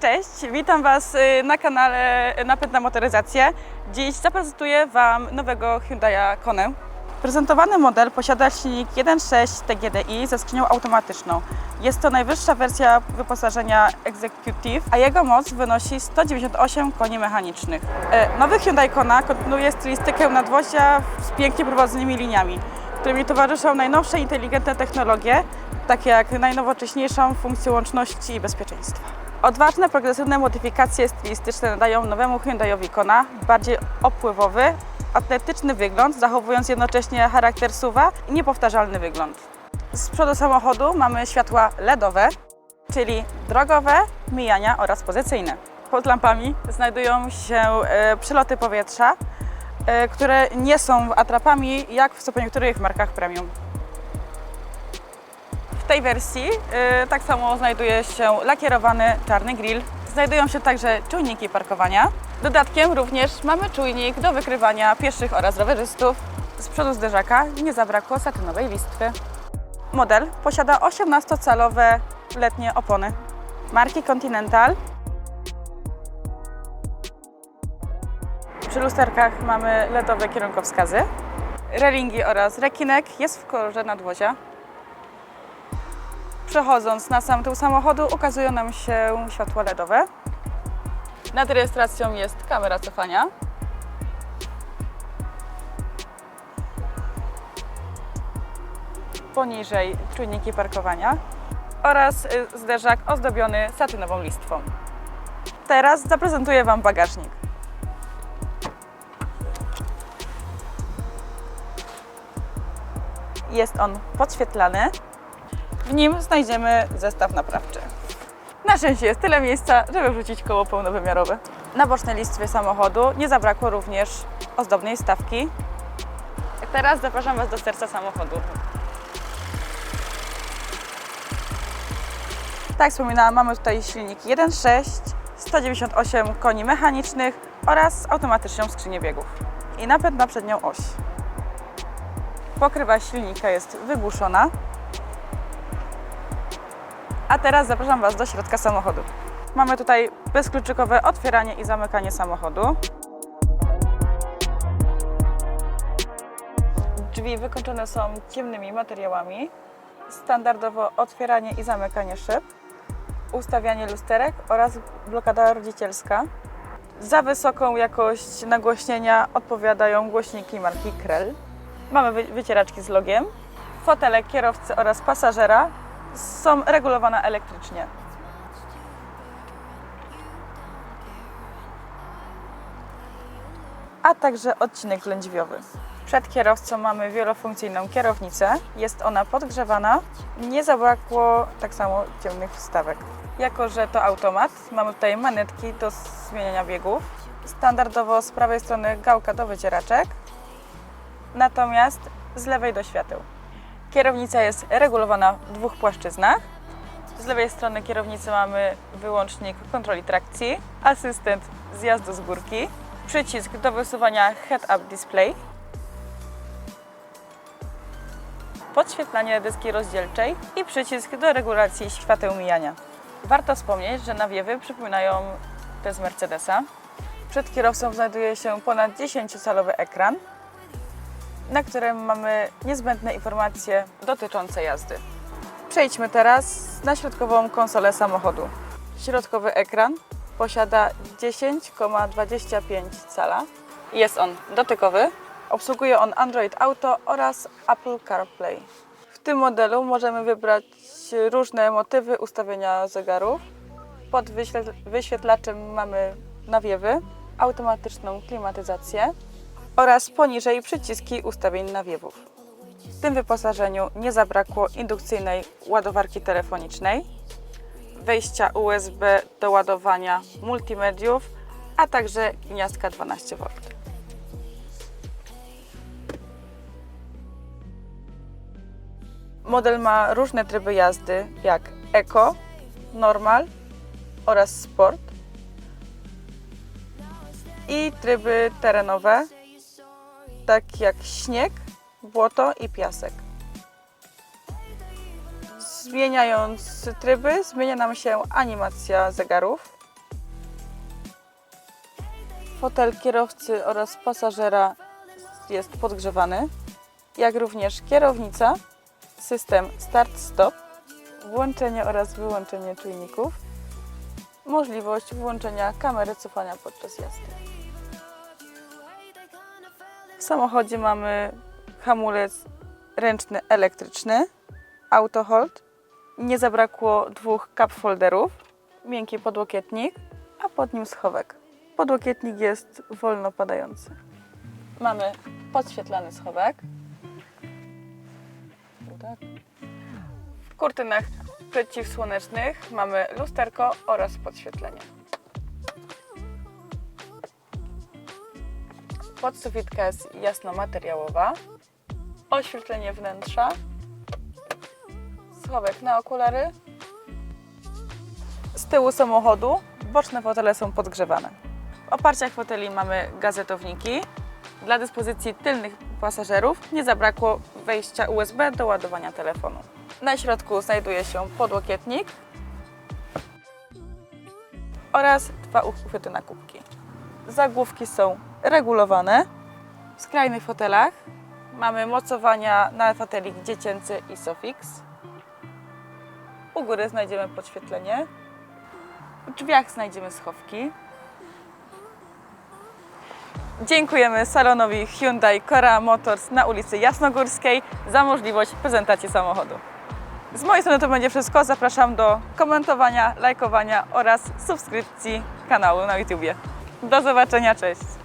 Cześć, witam Was y, na kanale Napęd na motoryzację. Dziś zaprezentuję Wam nowego Hyundai'a Konę. Prezentowany model posiada silnik 1.6 TGDI ze skrzynią automatyczną. Jest to najwyższa wersja wyposażenia Executive, a jego moc wynosi 198 koni mechanicznych. E, Nowy Hyundai Kona kontynuuje stylistykę nadwozia z pięknie prowadzonymi liniami, którymi towarzyszą najnowsze inteligentne technologie, takie jak najnowocześniejszą funkcję łączności i bezpieczeństwa. Odważne, progresywne modyfikacje stylistyczne nadają nowemu Hyundaiowi Kona bardziej opływowy, atletyczny wygląd, zachowując jednocześnie charakter suwa i niepowtarzalny wygląd. Z przodu samochodu mamy światła LEDowe, czyli drogowe, mijania oraz pozycyjne. Pod lampami znajdują się e, przeloty powietrza, które nie są atrapami, jak w co niektórych markach premium. W tej wersji y, tak samo znajduje się lakierowany czarny grill. Znajdują się także czujniki parkowania. Dodatkiem również mamy czujnik do wykrywania pieszych oraz rowerzystów. Z przodu zderzaka nie zabrakło satynowej listwy. Model posiada 18-calowe letnie opony marki Continental. Przy lusterkach mamy LEDowe kierunkowskazy. Relingi oraz rekinek jest w kolorze nadwozia. Przechodząc na sam tył samochodu ukazują nam się światła LEDowe. Nad rejestracją jest kamera cofania. Poniżej czujniki parkowania oraz y, zderzak ozdobiony satynową listwą. Teraz zaprezentuję Wam bagażnik. Jest on podświetlany, w nim znajdziemy zestaw naprawczy. Na szczęście jest tyle miejsca, żeby wrzucić koło pełnowymiarowe. Na bocznej listwie samochodu nie zabrakło również ozdobnej stawki. Teraz zapraszam Was do serca samochodu. Tak jak wspominałam, mamy tutaj silnik 1.6, 198 koni mechanicznych oraz automatyczną skrzynię biegów i napęd na przednią oś. Pokrywa silnika jest wygłuszona, a teraz zapraszam Was do środka samochodu. Mamy tutaj bezkluczykowe otwieranie i zamykanie samochodu. Drzwi wykończone są ciemnymi materiałami. Standardowo otwieranie i zamykanie szyb, ustawianie lusterek oraz blokada rodzicielska. Za wysoką jakość nagłośnienia odpowiadają głośniki marki Krell. Mamy wy- wycieraczki z logiem. Fotele kierowcy oraz pasażera są regulowane elektrycznie. A także odcinek lędźwiowy. Przed kierowcą mamy wielofunkcyjną kierownicę. Jest ona podgrzewana. Nie zabrakło tak samo ciemnych wstawek. Jako, że to automat, mamy tutaj manetki do zmieniania biegów. Standardowo z prawej strony gałka do wycieraczek, natomiast z lewej do świateł. Kierownica jest regulowana w dwóch płaszczyznach. Z lewej strony kierownicy mamy wyłącznik kontroli trakcji, asystent zjazdu z górki, przycisk do wysuwania head-up display, podświetlanie deski rozdzielczej i przycisk do regulacji świateł mijania. Warto wspomnieć, że nawiewy przypominają te z Mercedesa. Przed kierowcą znajduje się ponad 10-calowy ekran, na którym mamy niezbędne informacje dotyczące jazdy. Przejdźmy teraz na środkową konsolę samochodu. Środkowy ekran posiada 10,25 cala. Jest on dotykowy. Obsługuje on Android Auto oraz Apple CarPlay. W tym modelu możemy wybrać różne motywy ustawienia zegarów. Pod wyświetl- wyświetlaczem mamy nawiewy, automatyczną klimatyzację, oraz poniżej przyciski ustawień nawiewów. W tym wyposażeniu nie zabrakło indukcyjnej ładowarki telefonicznej, wejścia USB do ładowania multimediów, a także gniazdka 12V. Model ma różne tryby jazdy, jak Eco, Normal oraz Sport i tryby terenowe, tak jak śnieg, błoto i piasek. Zmieniając tryby, zmienia nam się animacja zegarów. Fotel kierowcy oraz pasażera jest podgrzewany, jak również kierownica, system start-stop, włączenie oraz wyłączenie czujników, możliwość włączenia kamery cofania podczas jazdy. W samochodzie mamy hamulec ręczny elektryczny, auto hold, nie zabrakło dwóch cup folderów, miękki podłokietnik, a pod nim schowek. Podłokietnik jest wolno padający. Mamy podświetlany schowek. Tak. W kurtynach przeciwsłonecznych mamy lusterko oraz podświetlenie. Podsufitka jest jasno-materiałowa. Oświetlenie wnętrza. Schowek na okulary. Z tyłu samochodu boczne fotele są podgrzewane. W oparciach foteli mamy gazetowniki. Dla dyspozycji tylnych pasażerów nie zabrakło wejścia USB do ładowania telefonu. Na środku znajduje się podłokietnik oraz dwa uchwyty na kubki. Zagłówki są regulowane. W skrajnych fotelach mamy mocowania na fotelik dziecięcy i Sofix. U góry znajdziemy podświetlenie. W drzwiach znajdziemy schowki. Dziękujemy salonowi Hyundai Kora Motors na ulicy Jasnogórskiej za możliwość prezentacji samochodu. Z mojej strony to będzie wszystko. Zapraszam do komentowania, lajkowania oraz subskrypcji kanału na YouTubie. Do zobaczenia, cześć!